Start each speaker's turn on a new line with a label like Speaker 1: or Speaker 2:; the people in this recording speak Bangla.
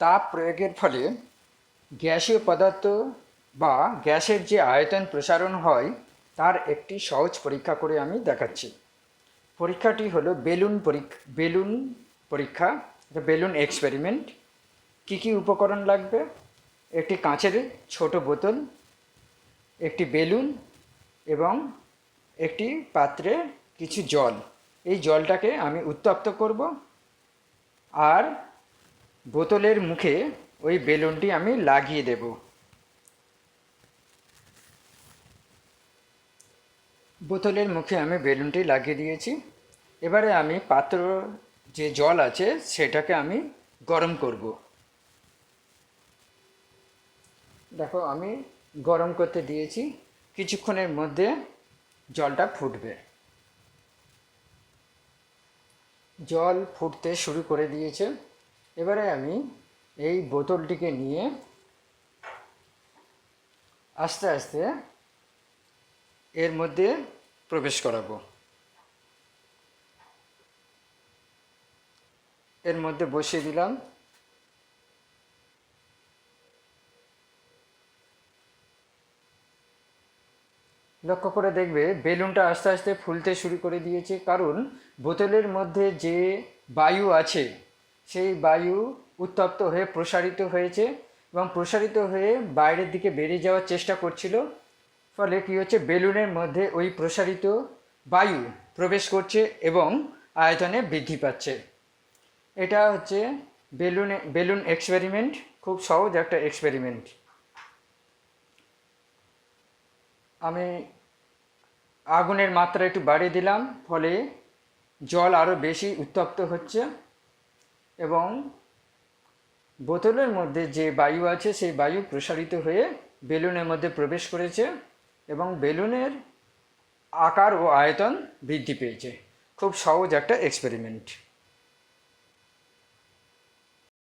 Speaker 1: তাপ প্রয়োগের ফলে গ্যাসীয় পদার্থ বা গ্যাসের যে আয়তন প্রসারণ হয়, তার একটি সহজ পরীক্ষা করে আমি দেখাচ্ছি। পরীক্ষাটি হলো বেলুন পরীক্ষা বেলুন পরীক্ষা বেলুন এক্সপেরিমেন্ট কী কী উপকরণ লাগবে? একটি কাঁচের ছোট বোতল, একটি বেলুন এবং একটি পাত্রে কিছু জল। এই জলটাকে আমি উত্তপ্ত করব। আর বোতলের মুখে ওই বেলুনটি আমি লাগিয়ে দেব। বোতলের মুখে আমি বেলুনটি লাগিয়ে দিয়েছি। এবারে আমি পাত্র যে জল আছে সেটাকে আমি গরম করব। দেখো, আমি গরম করতে দিয়েছি। কিছুক্ষণের মধ্যে জলটা ফুটবে। জল ফুটতে শুরু করে দিয়েছে। এবারে আমি এই বোতলটিকে নিয়ে আস্তে আস্তে এর মধ্যে প্রবেশ করাবো। এর মধ্যে বসিয়ে দিলাম। লক্ষ্য করে দেখবে বেলুনটা আস্তে আস্তে ফুলতে শুরু করে দিয়েছে, কারণ বোতলের মধ্যে যে বায়ু আছে সেই বায়ু উত্তপ্ত হয়ে প্রসারিত হয়েছে এবং প্রসারিত হয়ে বাইরের দিকে বেরিয়ে যাওয়ার চেষ্টা করছিল। ফলে কী হচ্ছে? বেলুনের মধ্যে ওই প্রসারিত বায়ু প্রবেশ করছে এবং আয়তনে বৃদ্ধি পাচ্ছে। এটা হচ্ছে বেলুনে, বেলুন এক্সপেরিমেন্ট খুব সহজ একটা এক্সপেরিমেন্ট আমি আগুনের মাত্রা একটু বাড়িয়ে দিলাম, ফলে জল আরও বেশি উত্তপ্ত হচ্ছে। এবং বোতলের মধ্যে যে বায়ু আছে, সেই বায়ু প্রসারিত হয়ে বেলুনের মধ্যে প্রবেশ করেছে এবং বেলুনের আকার ও আয়তন বৃদ্ধি পেয়েছে। খুব সহজ একটা এক্সপেরিমেন্ট